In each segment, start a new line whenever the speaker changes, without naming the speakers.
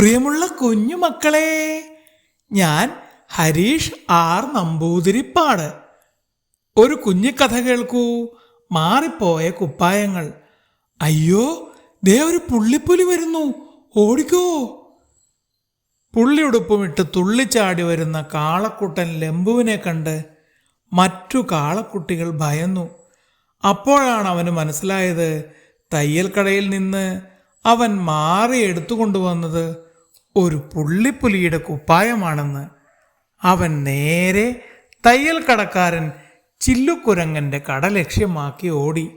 പ്രിയമുള്ള കുഞ്ഞു മക്കളെ ഞാൻ ഹരീഷ് ആർ നമ്പൂതിരിപ്പാട്. ഒരു കുഞ്ഞു കഥ കേൾക്കൂ. മാറിപ്പോയ കുപ്പായങ്ങൾ. അയ്യോ ദേ ഒരു പുള്ളിപ്പുലി വരുന്നു. ഓടിക്കോ. പുള്ളിയുടുപ്പുമിട്ട് തുള്ളിച്ചാടി വരുന്ന കാളക്കുട്ടൻ ലെമ്പുവിനെ കണ്ട് മറ്റു കാളക്കുട്ടികൾ ഭയന്നു. അപ്പോഴാണ് അവന് മനസ്സിലായത് തയ്യൽ കടയിൽ നിന്ന് അവൻ മാറി എടുത്തുകൊണ്ടുവന്നത് ഒരു പുള്ളിപ്പുലിയുടെ കുപ്പായമാണെന്ന് അവൻ നേരെ തയ്യൽ കടക്കാരൻ ചില്ലുക്കുരങ്ങന്റെ കട ലക്ഷ്യമാക്കി ഓടി.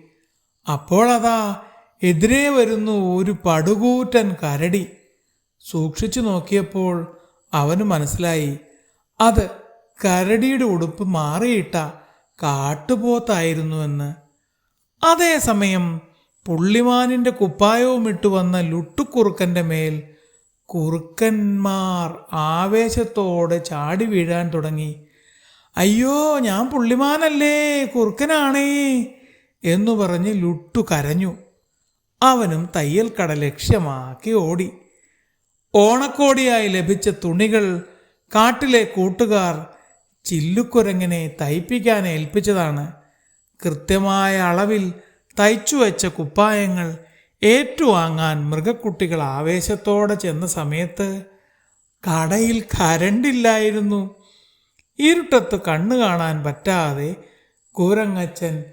അപ്പോഴതാ എതിരെ വരുന്നു ഒരു പടുകൂറ്റൻ കരടി. സൂക്ഷിച്ചു നോക്കിയപ്പോൾ അവന് മനസ്സിലായി. അത് കരടിയുടെ ഉടുപ്പ് മാറിയിട്ട കാട്ടുപോത്തായിരുന്നുവെന്ന്. അതേസമയം പുള്ളിമാനിന്റെ കുപ്പായവും ഇട്ടു വന്ന ലുട്ടുക്കുറുക്കന്റെ മേൽ കുറുക്കന്മാർ ആവേശത്തോടെ ചാടി വീഴാൻ തുടങ്ങി. അയ്യോ ഞാൻ പുള്ളിമാനല്ലേ കുറുക്കനാണേ എന്നു പറഞ്ഞ് ലുട്ടു കരഞ്ഞു. അവനും തയ്യൽ കട ലക്ഷ്യമാക്കി ഓടി. ഓണക്കോടിയായി ലഭിച്ച തുണികൾ കാട്ടിലെ കൂട്ടുകാർ ചില്ലുക്കുരങ്ങനെ തയ്പ്പിക്കാൻ ഏൽപ്പിച്ചതാണ്. കൃത്യമായ അളവിൽ തയ്ച്ചു വെച്ച കുപ്പായങ്ങൾ ഏറ്റുവാങ്ങാൻ മൃഗക്കുട്ടികൾ ആവേശത്തോടെ ചെന്ന സമയത്ത് കടയിൽ കരണ്ടില്ലായിരുന്നു. ഇരുട്ടത്ത് കണ്ണു കാണാൻ പറ്റാതെ കൂരങ്ങച്ചൻ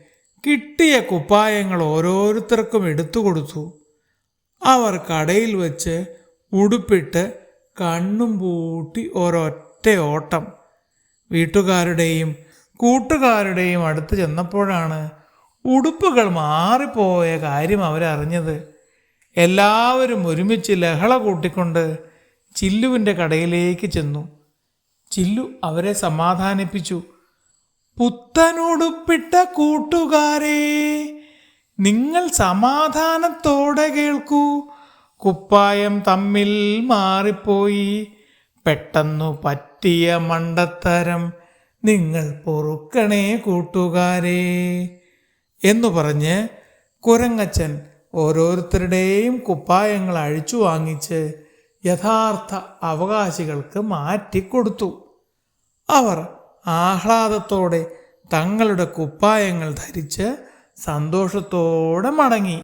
കിട്ടിയ കുപ്പായങ്ങൾ ഓരോരുത്തർക്കും എടുത്തു കൊടുത്തു. അവർ കടയിൽ വെച്ച് ഉടുപ്പിട്ട് കണ്ണും പൂട്ടി ഒരൊറ്റ ഓട്ടം. വീട്ടുകാരുടെയും കൂട്ടുകാരുടെയും അടുത്ത് ചെന്നപ്പോഴാണ് ഉടുപ്പുകൾ മാറിപ്പോയ കാര്യം അവരറിഞ്ഞത്. എല്ലാവരും ഒരുമിച്ച് ലഹള കൂട്ടിക്കൊണ്ട് ചില്ലുവിന്റെ കടയിലേക്ക് ചെന്നു. ചില്ലു അവരെ സമാധാനിപ്പിച്ചു. പുത്തനുടുപ്പിട്ട കൂട്ടുകാരെ നിങ്ങൾ സമാധാനത്തോടെ കേൾക്കൂ. കുപ്പായം തമ്മിൽ മാറിപ്പോയി. പെട്ടെന്നു പറ്റിയ മണ്ടത്തരം നിങ്ങൾ പൊറുക്കണേ കൂട്ടുകാരെ. എന്നു പറഞ്ഞ് കുരങ്ങച്ചൻ ഓരോരുത്തരുടെയും കുപ്പായങ്ങൾ അഴിച്ചു വാങ്ങിച്ച് യഥാർത്ഥ അവകാശികൾക്ക് മാറ്റിക്കൊടുത്തു. അവർ ആഹ്ലാദത്തോടെ തങ്ങളുടെ കുപ്പായങ്ങൾ ധരിച്ച് സന്തോഷത്തോടെ മടങ്ങി.